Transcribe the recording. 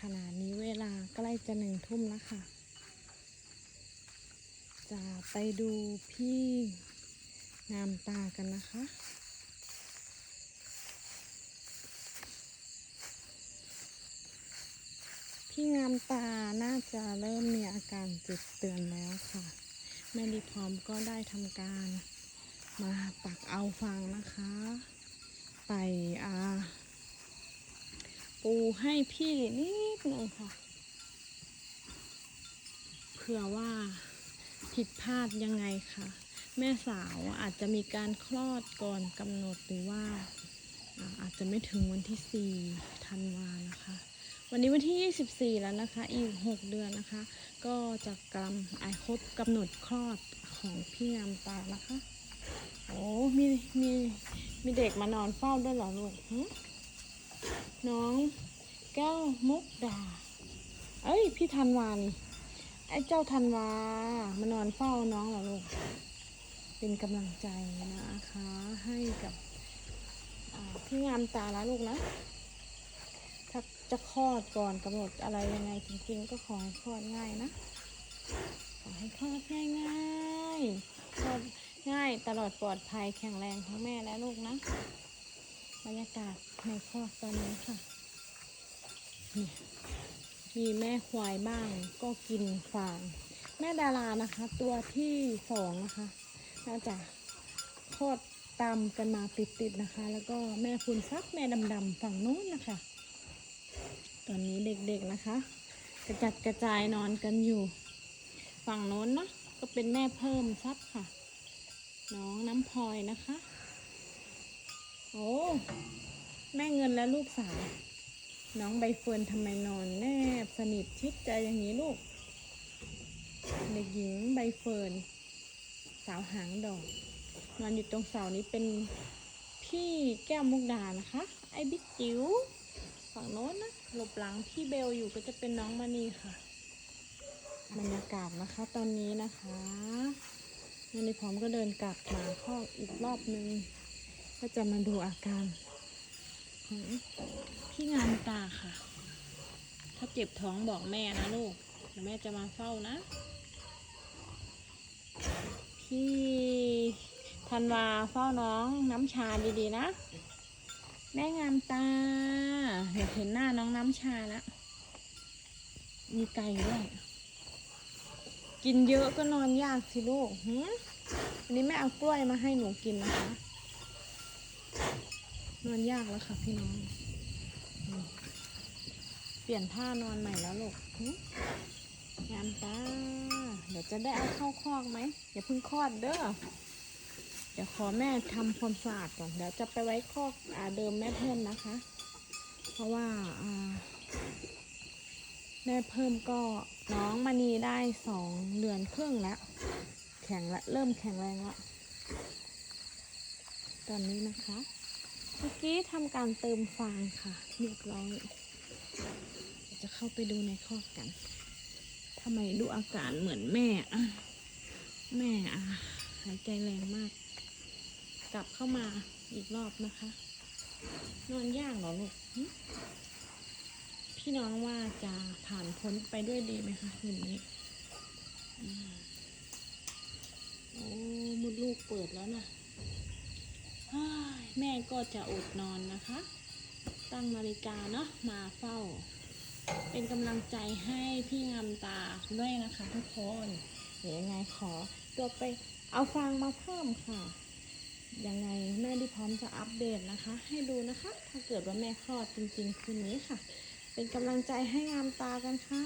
ขณะนี้เวลาใกล้จะหนึ่งทุ่มแล้วค่ะ จะไปดูพี่งามตากันนะคะ พี่งามตาน่าจะเริ่มมีอาการเจ็บเตือนแล้วค่ะ แม่ดีพร้อมก็ได้ทำการมาตักเอาฟางนะคะ ไปอ่า ปูให้พี่นิดนึงค่ะ เผื่อว่าผิดพลาดยังไงค่ะ แม่สาวอาจจะมีการคลอดก่อนกำหนดหรือว่าอาจจะไม่ถึงวันที่ 4 ธันวานะคะ วันนี้วันที่ 24 แล้วนะคะ อีก 6 เดือนนะคะ ก็จะกำไอครบกำหนดคลอดของพี่งามตานะคะ โอ้มีมีมีเด็กมานอนเฝ้าด้วยเหรอลูกหึ น้องแก้วมุกดา เอ้ย พี่ธันวานี่ไอ้เจ้าธันวามานอนเฝ้าน้องเหรอลูก เป็นกำลังใจนะคะ ให้กับพี่งามตานะลูกนะ ถ้าจะคลอดก่อนกำหนดอะไรยังไงจริงๆ ก็ขอให้คลอดง่ายนะ ขอให้คลอดง่ายง่ายๆคลอดง่ายตลอดปลอดภัยแข็งแรงทั้งแม่และลูกนะ บรรยากาศในคอดตอนนี้ค่ะ มีแม่ควายบ้างก็กินฟาง แม่ดารานะคะ ตัวที่สองนะคะน่าจะคลอดตามกันมาติดๆนะคะ แล้วก็แม่คุณซักแม่ดำๆฝั่งนู้นนะคะ ตอนนี้เด็กๆนะคะ กระจัดกระจายนอนกันอยู่ ฝั่งโน้นเนาะก็เป็นแม่เพิ่มซับค่ะ น้องน้ำพลอยนะคะ โอ้แม่เงินและลูกสาวน้องใบเฟิร์นทำไมนอนแนบสนิทชิดใจอย่างนี้ลูกเด็กหญิงใบเฟิร์นสาวหางดอกนอนอยู่ตรงเสานี้เป็นพี่แก้วมุกดานะคะ ไอ้บิ๊กจิ๋วฝั่งโน้นนะหลบหลังพี่เบลอยู่ก็จะเป็นน้องมานีค่ะบรรยากาศนะคะ ตอนนี้นะคะมานีพร้อมก็เดินกลับมาคออีกรอบนึง ก็จะมาดูอาการของพี่งามตาค่ะ ถ้าเจ็บท้องบอกแม่นะลูกเดี๋ยวแม่จะมาเฝ้านะ พี่ธันวาเฝ้าน้องน้ำชาดีๆนะ แม่งามตาเห็นเห็นหน้าน้องน้ำชาแล้วมีไก่ด้วยกินเยอะก็นอนยากสิลูกหืวันนี้แม่เอากล้วยมาให้หนูกินนะคะ นอนยากแล้วค่ะพี่น้อง เปลี่ยนผ้านอนใหม่แล้วลูกงามตาเดี๋ยวจะได้เอาเข้าคอกไหมอย่าเพิ่งคลอดเด้อเดี๋ยวขอแม่ทำความสะอาดก่อนเดี๋ยวจะไปไว้คอกอาเดิมแม่เพิ่มนะคะ เพราะว่าอาแม่เพิ่มก็น้องมณีได้สองเดือนครึ่งแล้ว แข็งละเริ่มแข็งแรงล้ว ตอนนี้นะคะ เมื่อกี้ทำการเติมฟางค่ะ เรียบร้อยจะเข้าไปดูในคอกกันทำไมดูอาการเหมือนแม่อะแม่อะหายใจแรงมาก กลับเข้ามาอีกรอบนะคะ นอนยากเหรอลูกพี่น้องว่าจะผ่านพ้นไปด้วยดีไหมคะอย่างนี้โอ้มุดลูกเปิดแล้วนะ แม่ก็จะอดนอนนะคะ ตั้งนาฬิกาเนาะมาเฝ้า เป็นกำลังใจให้พี่งามตาด้วยนะคะทุกคนเดี๋ยวยังไงขอตัวไปเอาฟางมาเพิ่มค่ะ ยังไงแม่ดิพร้อมจะอัปเดตนะคะ ให้ดูนะคะ ถ้าเกิดว่าแม่คลอดจริงๆคืนนี้ค่ะ เป็นกำลังใจให้งามตากันค่ะ